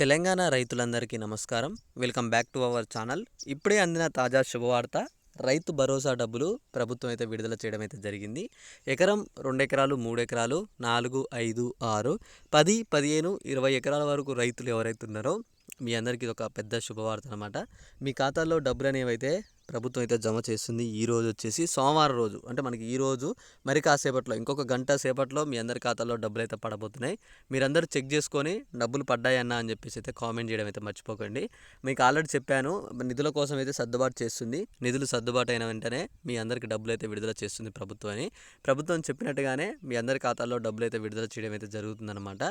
తెలంగాణ రైతులందరికీ నమస్కారం. Welcome back to our channel. ఇప్పుడే అందిన తాజా శుభవార్త రైతు భరోసా డబ్బులు ప్రభుత్వం అయితే విడుదల చేయడం అయితే జరిగింది. ఎకరం రెండు ఎకరాలు మూడు ఎకరాలు నాలుగు ఐదు ఆరు పది పదిహేను ఇరవై ఎకరాల వరకు రైతులు ఎవరైతే ఉన్నారో మీ అందరికీ ఇది ఒక పెద్ద శుభవార్త అనమాట మీ ఖాతాలో డబ్బులు అనేవి అయితే ప్రభుత్వం అయితే జమ చేస్తుంది. ఈ రోజు వచ్చేసి సోమవారం రోజు. అంటే మనకి ఈ రోజు మరి కాసేపట్లో ఇంకొక గంట సేపట్లో మీ అందరి ఖాతాల్లో డబ్బులు అయితే పడబోతున్నాయి. మీరందరూ చెక్ చేసుకొని డబ్బులు పడ్డాయన్నా అని చెప్పేసి అయితే కామెంట్ చేయడం అయితే మర్చిపోకండి. మీకు ఆల్రెడీ చెప్పాను నిధుల కోసం అయితే సర్దుబాటు చేస్తుంది. నిధులు సర్దుబాటు అయిన వెంటనే మీ అందరికి డబ్బులు అయితే విడుదల చేస్తుంది ప్రభుత్వం అని ప్రభుత్వం చెప్పినట్టుగానే మీ అందరి ఖాతాల్లో డబ్బులు అయితే విడుదల చేయడం అయితే జరుగుతుందన్నమాట.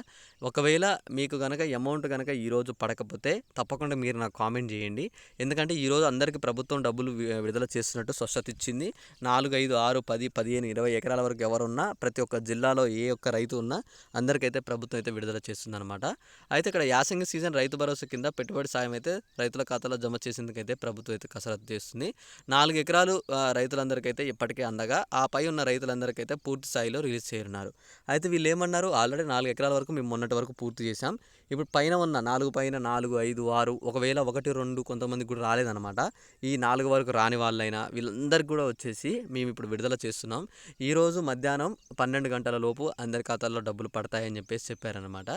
ఒకవేళ మీకు కనుక అమౌంట్ కనుక ఈరోజు పడకపోతే తప్పకుండా మీరు నాకు కామెంట్ చేయండి. ఎందుకంటే ఈరోజు అందరికీ ప్రభుత్వం డబ్బులు వి- విడుదల చేస్తున్నట్టు స్పష్టత ఇచ్చింది. నాలుగు ఐదు ఆరు పది పదిహేను ఇరవై ఎకరాల వరకు ఎవరున్నా ప్రతి ఒక్క జిల్లాలో ఏ ఒక్క రైతు ఉన్నా అందరికైతే ప్రభుత్వం అయితే విడుదల చేస్తుందన్నమాట. అయితే ఇక్కడ యాసంగి సీజన్ రైతు భరోసా కింద పెట్టుబడి సాయం అయితే రైతుల ఖాతాలో జమ చేసేందుకైతే ప్రభుత్వం అయితే కసరత్తు చేస్తుంది. నాలుగు ఎకరాలు రైతులందరికైతే ఇప్పటికే అందగా ఆ పై ఉన్న రైతులందరికైతే పూర్తి స్థాయిలో రిలీజ్ చేయనున్నారు. అయితే వీళ్ళు ఏమన్నారు ఆల్రెడీ నాలుగు ఎకరాల వరకు మేము మొన్నటి వరకు పూర్తి చేశాం. ఇప్పుడు పైన ఉన్న నాలుగు పైన నాలుగు ఐదు ఆరు ఒకవేళ ఒకటి రెండు కొంతమంది కూడా రాలేదన్నమాట. ఈ నాలుగు వరకు రాని వాళ్ళైనా వీళ్ళందరికీ కూడా వచ్చేసి మేము ఇప్పుడు విడుదల చేస్తున్నాం. ఈరోజు మధ్యాహ్నం పన్నెండు గంటల లోపు అందరి ఖాతాల్లో డబ్బులు పడతాయని చెప్పేసి చెప్పారనమాట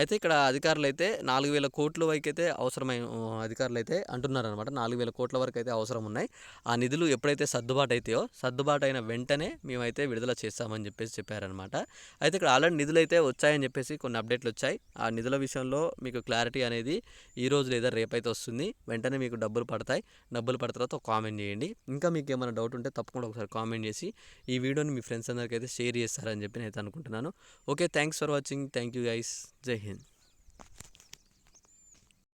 అయితే ఇక్కడ అధికారులు అయితే నాలుగు వేల కోట్ల వరకు అయితే అవసరమైన అధికారులు అయితే అంటున్నారనమాట నాలుగు వేల కోట్ల వరకు అయితే అవసరం ఉన్నాయి ఆ నిధులు ఎప్పుడైతే సర్దుబాటు అవుతాయో సర్దుబాటు అయిన వెంటనే మేమైతే విడుదల చేస్తామని చెప్పేసి చెప్పారనమాట అయితే ఇక్కడ ఆల్రెడీ నిధులు అయితే వచ్చాయని చెప్పేసి కొన్ని అప్డేట్లు వచ్చాయి. ఆ నిధుల విషయంలో మీకు క్లారిటీ అనేది ఈ రోజు లేదా రేపైతే వస్తుంది. వెంటనే మీకు డబ్బులు పడతాయి. డబ్బులు పడిన తర్వాత ఒక కామెంట్ చేయండి. ఇంకా మీకు ఏమైనా డౌట్ ఉంటే తప్పకుండా ఒకసారి కామెంట్ చేసి ఈ వీడియోని మీ ఫ్రెండ్స్ అందరికీ అయితే షేర్ చేస్తారని చెప్పి నేను అయితే అనుకుంటున్నాను. Okay thanks for watching. Thank you guys. జై హింద్.